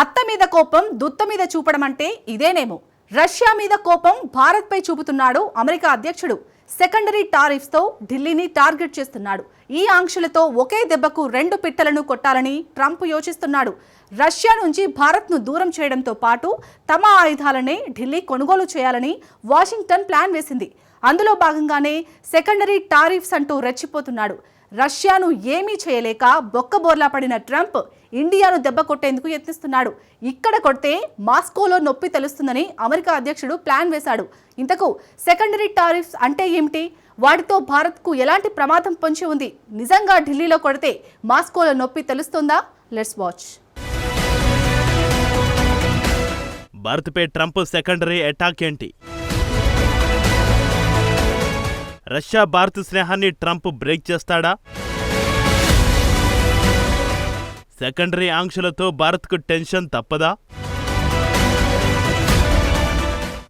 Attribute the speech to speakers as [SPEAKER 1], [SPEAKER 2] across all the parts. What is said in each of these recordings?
[SPEAKER 1] అత్త మీద కోపం దుత్త మీద చూపడం అంటే ఇదేనేమో. రష్యా మీద కోపం భారత్పై చూపుతున్నాడు అమెరికా అధ్యక్షుడు. సెకండరీ టారిఫ్స్తో ఢిల్లీని టార్గెట్ చేస్తున్నాడు. ఈ ఆంక్షలతో ఒకే దెబ్బకు రెండు పిట్టలను కొట్టాలని ట్రంప్ యోచిస్తున్నాడు. రష్యా నుంచి భారత్ను దూరం చేయడంతో పాటు తమ ఆయుధాలనే ఢిల్లీ కొనుగోలు చేయాలని వాషింగ్టన్ ప్లాన్ వేసింది. అందులో భాగంగానే సెకండరీ టారిఫ్స్ అంటూ రెచ్చిపోతున్నాడు. రష్యాను ఏమీ చేయలేక బొక్కబోర్లా పడిన ట్రంప్ ఇండియాను దెబ్బ కొట్టేందుకు యత్నిస్తున్నాడు. ఇక్కడ కొడితే మాస్కోలో నొప్పి తెలుస్తుందని అమెరికా అధ్యక్షుడు ప్లాన్ వేశాడు. ఇంతకు సెకండరీ టారిఫ్స్ అంటే ఏమిటి? వాటితో భారత్కు ఎలాంటి ప్రమాదం పొంచి ఉంది? నిజంగా ఢిల్లీలో కొడితే మాస్కోలో నొప్పి తెలుస్తుందా? Let's watch.
[SPEAKER 2] భారత్పై ట్రంప్ సెకండరీ అటాక్ ఏంటి? రష్యా భారత్ స్నేహాన్ని ట్రంప్ బ్రేక్ చేస్తాడా? సెకండరీ ఆంక్షలతో భారత్కు టెన్షన్ తప్పదా?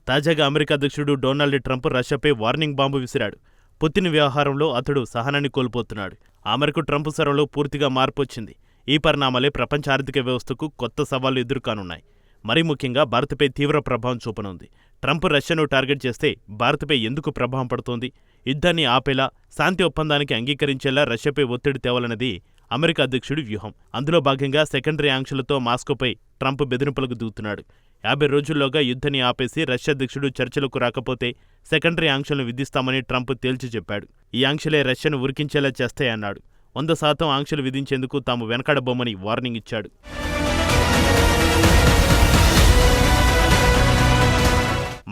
[SPEAKER 2] తాజాగా అమెరికా అధ్యక్షుడు డొనాల్డ్ ట్రంప్ రష్యాపై వార్నింగ్ బాంబు విసిరాడు. పుతిన్ వ్యవహారంలో అతడు సహనాన్ని కోల్పోతున్నాడు. ఆ మేరకు ట్రంప్ స్వరంలో పూర్తిగా మార్పు వచ్చింది. ఈ పరిణామాలే ప్రపంచ ఆర్థిక వ్యవస్థకు కొత్త సవాళ్ళు ఎదుర్కానున్నాయి. మరీ ముఖ్యంగా భారత్పై తీవ్ర ప్రభావం చూపనుంది. ట్రంప్ రష్యాను టార్గెట్ చేస్తే భారత్పై ఎందుకు ప్రభావం పడుతోంది? యుద్ధాన్ని ఆపేలా శాంతి ఒప్పందానికి అంగీకరించేలా రష్యాపై ఒత్తిడి తేవాలన్నది అమెరికా అధ్యక్షుడి వ్యూహం. అందులో భాగంగా సెకండరీ ఆంక్షలతో మాస్కోపై ట్రంప్ బెదిరింపులకు దూతున్నాడు యాభై రోజుల్లోగా యుద్ధాన్ని ఆపేసి రష్యా అధ్యక్షుడు చర్చలకు రాకపోతే సెకండరీ ఆంక్షలను విధిస్తామని ట్రంప్ తేల్చి చెప్పాడు. ఈ ఆంక్షలే రష్యాను ఉరికించేలా చేస్తాయన్నాడు. వంద శాతం ఆంక్షలు విధించేందుకు తాము వెనకాడబోమని వార్నింగ్ ఇచ్చాడు.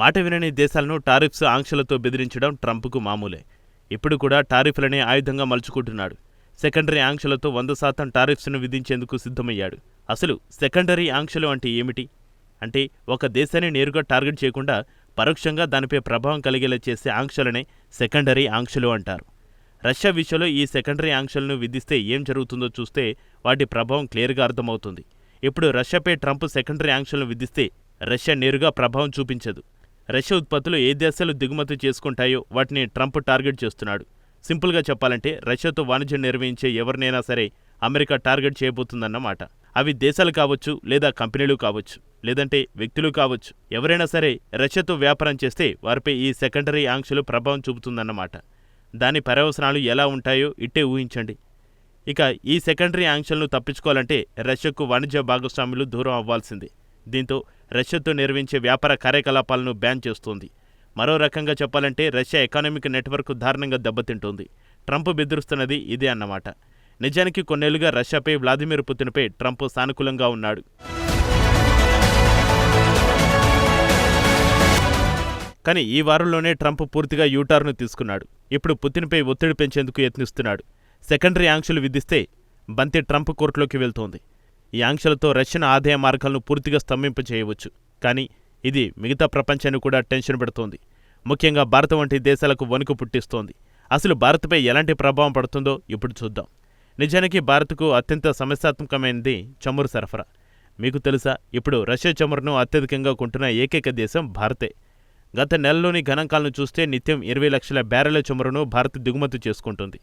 [SPEAKER 2] మాట వినని దేశాలను టారిఫ్స్ ఆంక్షలతో బెదిరించడం ట్రంప్కు మామూలే. ఇప్పుడు కూడా టారిఫ్లనే ఆయుధంగా మలుచుకుంటున్నాడు. సెకండరీ ఆంక్షలతో వంద శాతం టారిఫ్స్ను విధించేందుకు సిద్ధమయ్యాడు. అసలు సెకండరీ ఆంక్షలు అంటే ఏమిటి? అంటే ఒక దేశాన్ని నేరుగా టార్గెట్ చేయకుండా పరోక్షంగా దానిపై ప్రభావం కలిగేలా చేసే ఆంక్షలనే సెకండరీ ఆంక్షలు అంటారు. రష్యా విషయంలో ఈ సెకండరీ ఆంక్షలను విధిస్తే ఏం జరుగుతుందో చూస్తే వాటి ప్రభావం క్లియర్గా అర్థమవుతుంది. ఇప్పుడు రష్యాపై ట్రంప్ సెకండరీ ఆంక్షలను విధిస్తే రష్యా నేరుగా ప్రభావం చూపించదు. రష్యా ఉత్పత్తులు ఏ దేశాలు దిగుమతి చేసుకుంటాయో వాటిని ట్రంప్ టార్గెట్ చేస్తున్నాడు. సింపుల్గా చెప్పాలంటే రష్యాతో వాణిజ్యం నిర్వహించే ఎవరినైనా సరే అమెరికా టార్గెట్ చేయబోతుందన్నమాట. అవి దేశాలు కావచ్చు లేదా కంపెనీలు కావచ్చు లేదంటే వ్యక్తులు కావచ్చు. ఎవరైనా సరే రష్యాతో వ్యాపారం చేస్తే వారిపై ఈ సెకండరీ ఆంక్షలు ప్రభావం చూపుతుందన్నమాట. దాని పర్యవసనాలు ఎలా ఉంటాయో ఇట్టే ఊహించండి. ఇక ఈ సెకండరీ ఆంక్షలను తప్పించుకోవాలంటే రష్యాకు వాణిజ్య భాగస్వాములు దూరం అవ్వాల్సిందే. దీంతో రష్యాతో నిర్వహించే వ్యాపార కార్యకలాపాలను బ్యాన్ చేస్తోంది. మరో రకంగా చెప్పాలంటే రష్యా ఎకానమిక్ నెట్వర్క్ దారుణంగా దెబ్బతింటోంది. ట్రంప్ బెదిరిస్తున్నది ఇదే అన్నమాట. నిజానికి కొన్నేళ్ళుగా రష్యాపై వ్లాదిమిర్ పుతిన్పై ట్రంప్ సానుకూలంగా ఉన్నాడు. కానీ ఈ వారంలోనే ట్రంప్ పూర్తిగా యూటార్ను తీసుకున్నాడు. ఇప్పుడు పుతిన్పై ఒత్తిడి పెంచేందుకు యత్నిస్తున్నాడు. సెకండరీ ఆంక్షలు విధిస్తే బంతి ట్రంప్ కోర్టులోకి వెళ్తోంది. ఈ ఆంక్షలతో రష్యన్ ఆదాయ మార్గాలను పూర్తిగా స్తంభింపచేయవచ్చు కానీ ఇది మిగతా ప్రపంచాన్ని కూడా టెన్షన్ పెడుతోంది. ముఖ్యంగా భారత్ వంటి దేశాలకు వణుకు పుట్టిస్తోంది. అసలు భారత్పై ఎలాంటి ప్రభావం పడుతుందో ఇప్పుడు చూద్దాం. నిజానికి భారత్కు అత్యంత సమస్యాత్మకమైనది చమురు సరఫరా. మీకు తెలుసా ఇప్పుడు రష్యా చమురును అత్యధికంగా కొంటున్న ఏకైక దేశం భారతే. గత నెలలోని గణాంకాలను చూస్తే నిత్యం ఇరవై లక్షల బ్యారెల చమురును భారత్ దిగుమతి చేసుకుంటుంది.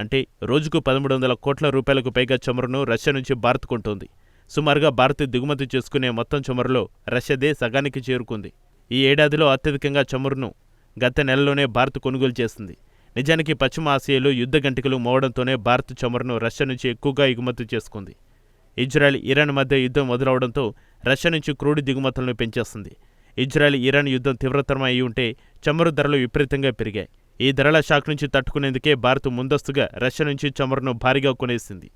[SPEAKER 2] అంటే రోజుకు పదమూడు వందల కోట్ల రూపాయలకు పైగా చమురును రష్యా నుంచి భారత్ కొంటోంది. సుమారుగా భారత్ దిగుమతి చేసుకునే మొత్తం చమురులో రష్యాదే సగానికి చేరుకుంది. ఈ ఏడాదిలో అత్యధికంగా చమురును గత నెలలోనే భారత్ కొనుగోలు చేసింది. నిజానికి పశ్చిమ ఆసియాలో యుద్ధ గంటికలు మోవడంతోనే భారత్ చమురును రష్యా నుంచి ఎక్కువగా ఎగుమతి చేసుకుంది. ఇజ్రాయెల్ ఇరాన్ మధ్య యుద్ధం మొదలవడంతో రష్యా నుంచి క్రూడి దిగుమతులను పెంచేస్తుంది. ఇజ్రాయెల్ ఇరాన్ యుద్ధం తీవ్రతరం అయి ఉంటే చమురు ధరలు విపరీతంగా పెరిగాయి. ఈ ధరల షాక్ నుంచి తట్టుకునేందుకే భారత్ ముందస్తుగా రష్యా నుంచి చమురును భారీగా కొనేసింది.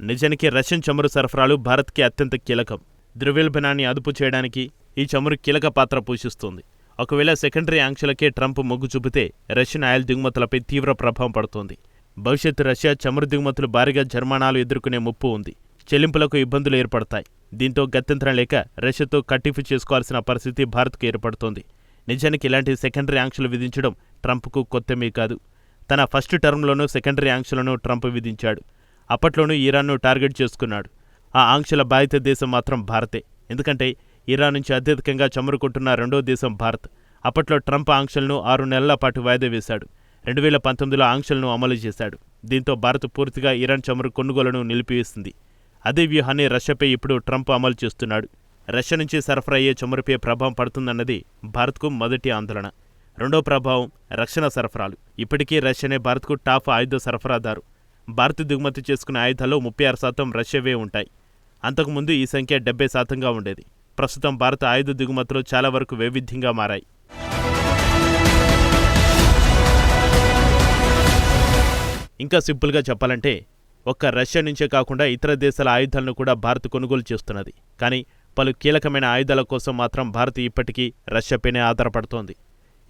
[SPEAKER 2] నిజానికి రష్యన్ చమురు సరఫరాలు భారత్కి అత్యంత కీలకం. ద్రవ్యోల్బణాన్ని అదుపు చేయడానికి ఈ చమురు కీలక పాత్ర పోషిస్తుంది. ఒకవేళ సెకండరీ ఆంక్షలకే ట్రంప్ మొగ్గు చూపితే రష్యన్ ఆయిల్ దిగుమతులపై తీవ్ర ప్రభావం పడుతోంది. భవిష్యత్తు రష్యా చమురు దిగుమతులు భారీగా జరిమానాలు ఎదుర్కొనే ముప్పు ఉంది. చెల్లింపులకు ఇబ్బందులు ఏర్పడతాయి. దీంతో గత్యంతరం లేక రష్యాతో కట్టిఫు చేసుకోవాల్సిన పరిస్థితి భారత్కు ఏర్పడుతోంది. నిజానికి ఇలాంటి సెకండరీ ఆంక్షలు విధించడం ట్రంప్కు కొత్తమీ కాదు. తన ఫస్ట్ టర్మ్లోనూ సెకండరీ ఆంక్షలను ట్రంప్ విధించాడు. అప్పట్లోనూ ఇరాన్ను టార్గెట్ చేసుకున్నాడు. ఆ ఆంక్షల బాధిత దేశం మాత్రం భారతే. ఎందుకంటే ఇరాన్ నుంచి అత్యధికంగా చమురుకుంటున్న రెండో దేశం భారత్. అప్పట్లో ట్రంప్ ఆంక్షలను ఆరు నెలల పాటు వాయిదా వేశాడు. రెండు వేల పంతొమ్మిదిలో ఆంక్షలను అమలు చేశాడు. దీంతో భారత్ పూర్తిగా ఇరాన్ చమురు కొనుగోలను నిలిపివేసింది. అదే వ్యూహాన్ని రష్యాపై ఇప్పుడు ట్రంప్ అమలు చేస్తున్నాడు. రష్యా నుంచి సరఫరా అయ్యే చమురుపై ప్రభావం పడుతుందన్నది భారత్కు మొదటి ఆందోళన. రెండో ప్రభావం రక్షణ సరఫరాలు. ఇప్పటికీ రష్యానే భారత్కు టాప్ ఆయుధ సరఫరాదారు. భారత్ దిగుమతి చేసుకునే ఆయుధాల్లో ముప్పై ఆరు శాతం రష్యావే ఉంటాయి. అంతకుముందు ఈ సంఖ్య డెబ్బై శాతంగా ఉండేది. ప్రస్తుతం భారత ఆయుధ దిగుమతులు చాలా వరకు వైవిధ్యంగా మారాయి. ఇంకా సింపుల్గా చెప్పాలంటే ఒక్క రష్యా నుంచే కాకుండా ఇతర దేశాల ఆయుధాలను కూడా భారత్ కొనుగోలు చేస్తున్నది. కానీ పలు కీలకమైన ఆయుధాల కోసం మాత్రం భారత్ ఇప్పటికీ రష్యాపైనే ఆధారపడుతోంది.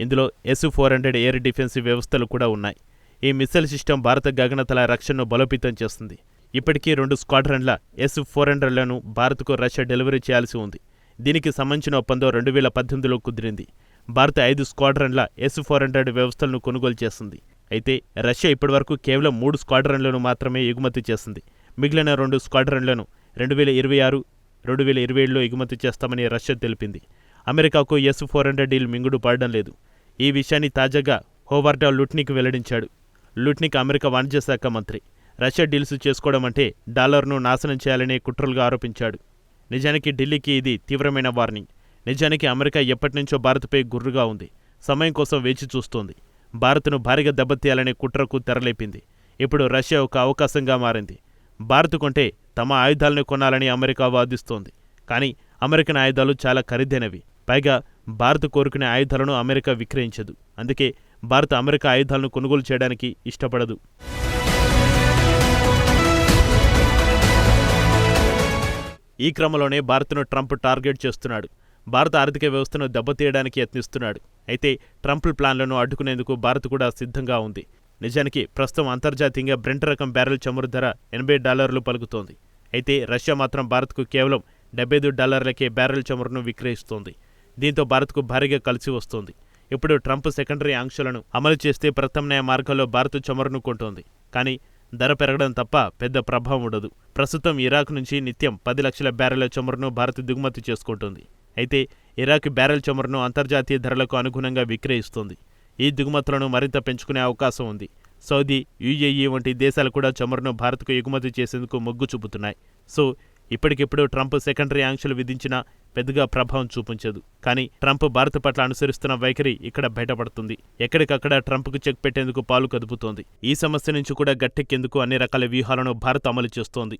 [SPEAKER 2] ఇందులో S four hundred air defensive వ్యవస్థలు కూడా ఉన్నాయి. ఈ మిస్సైల్ సిస్టమ్ భారత గగనతల రక్షణను బలోపేతం చేస్తుంది. ఇప్పటికీ రెండు స్క్వాడ్రన్ల ఎస్ ఫోర్ హండ్రెడ్లను భారత్కు రష్యా డెలివరీ చేయాల్సి ఉంది. దీనికి సంబంధించిన ఒప్పందం రెండు వేల పద్దెనిమిదిలో కుదిరింది. భారత్ ఐదు స్క్వాడ్రన్ల ఎస్ ఫోర్ హండ్రెడ్ వ్యవస్థలను కొనుగోలు చేస్తుంది. అయితే రష్యా ఇప్పటివరకు కేవలం మూడు స్క్వాడ్రన్లను మాత్రమే ఎగుమతి చేసింది మిగిలిన రెండు స్క్వాడ్రన్లను రెండు వేల ఇరవై ఆరు రెండు వేల ఇరవై ఏడులో ఎగుమతి చేస్తామని రష్యా తెలిపింది. అమెరికాకు ఎస్ ఫోర్ హండ్రెడ్ డీల్ మింగుడు పడడం లేదు. ఈ విషయాన్ని తాజాగా హోవార్డా లుట్నిక్ వెల్లడించాడు. లుట్నిక్ అమెరికా వాణిజ్య శాఖ మంత్రి. రష్యా డీల్స్ చేసుకోవడం అంటే డాలర్ను నాశనం చేయాలనే కుట్రలుగా ఆరోపించాడు. నిజానికి ఢిల్లీకి ఇది తీవ్రమైన వార్నింగ్. నిజానికి అమెరికా ఎప్పటినుంచో భారత్పై గుర్రుగా ఉంది. సమయం కోసం వేచి చూస్తోంది. భారత్ను భారీగా దెబ్బతీయాలనే కుట్రకు తెరలేపింది. ఇప్పుడు రష్యా ఒక అవకాశంగా మారింది. భారత్ కొంటే తమ ఆయుధాలను కొనాలని అమెరికా వాదిస్తోంది. కానీ అమెరికన్ ఆయుధాలు చాలా ఖరీదైనవి. పైగా భారత్ కోరుకునే ఆయుధాలను అమెరికా విక్రయించదు. అందుకే భారత్ అమెరికా ఆయుధాలను కొనుగోలు చేయడానికి ఇష్టపడదు. ఈ క్రమంలోనే భారత్ను ట్రంప్ టార్గెట్ చేస్తున్నాడు. భారత ఆర్థిక వ్యవస్థను దెబ్బతీయడానికి యత్నిస్తున్నాడు. అయితే ట్రంప్ ప్లాన్లను అడ్డుకునేందుకు భారత్ కూడా సిద్ధంగా ఉంది. నిజానికి ప్రస్తుతం అంతర్జాతీయంగా బ్రెంట్ రకం బ్యారెల్ చమురు ధర ఎనభై డాలర్లు పలుకుతోంది. అయితే రష్యా మాత్రం భారత్కు కేవలం డెబ్బై ఐదు డాలర్లకే బ్యారెల్ చమురును విక్రయిస్తోంది. దీంతో భారత్కు భారీగా కలిసి వస్తోంది. ఇప్పుడు ట్రంప్ సెకండరీ ఆంక్షలను అమలు చేస్తే ప్రత్యామ్నాయ మార్గాల్లో భారత్ చమురును కొంటోంది. కానీ ధర పెరగడం తప్ప పెద్ద ప్రభావం ఉండదు. ప్రస్తుతం ఇరాక్ నుంచి నిత్యం పది లక్షల బ్యారెల చమురును భారత్ దిగుమతి చేసుకుంటుంది. అయితే ఇరాక్ బ్యారెల్ చమురును అంతర్జాతీయ ధరలకు అనుగుణంగా విక్రయిస్తోంది. ఈ దిగుమతులను మరింత పెంచుకునే అవకాశం ఉంది. సౌదీ యుఏఈ వంటి దేశాలు కూడా చమురును భారత్కు ఎగుమతి చేసేందుకు మొగ్గు చూపుతున్నాయి. సో ఇప్పటికిప్పుడు ట్రంప్ సెకండరీ ఆంక్షలు విధించినా పెద్దగా ప్రభావం చూపించదు. కానీ ట్రంప్ భారత్ పట్ల అనుసరిస్తున్న వైఖరి ఇక్కడ బయటపడుతుంది. ఎక్కడికక్కడ ట్రంప్కు చెక్ పెట్టేందుకు పాలు కదుపుతోంది. ఈ సమస్య నుంచి కూడా గట్టెక్కేందుకు అన్ని రకాల వ్యూహాలను భారత్ అమలు చేస్తోంది.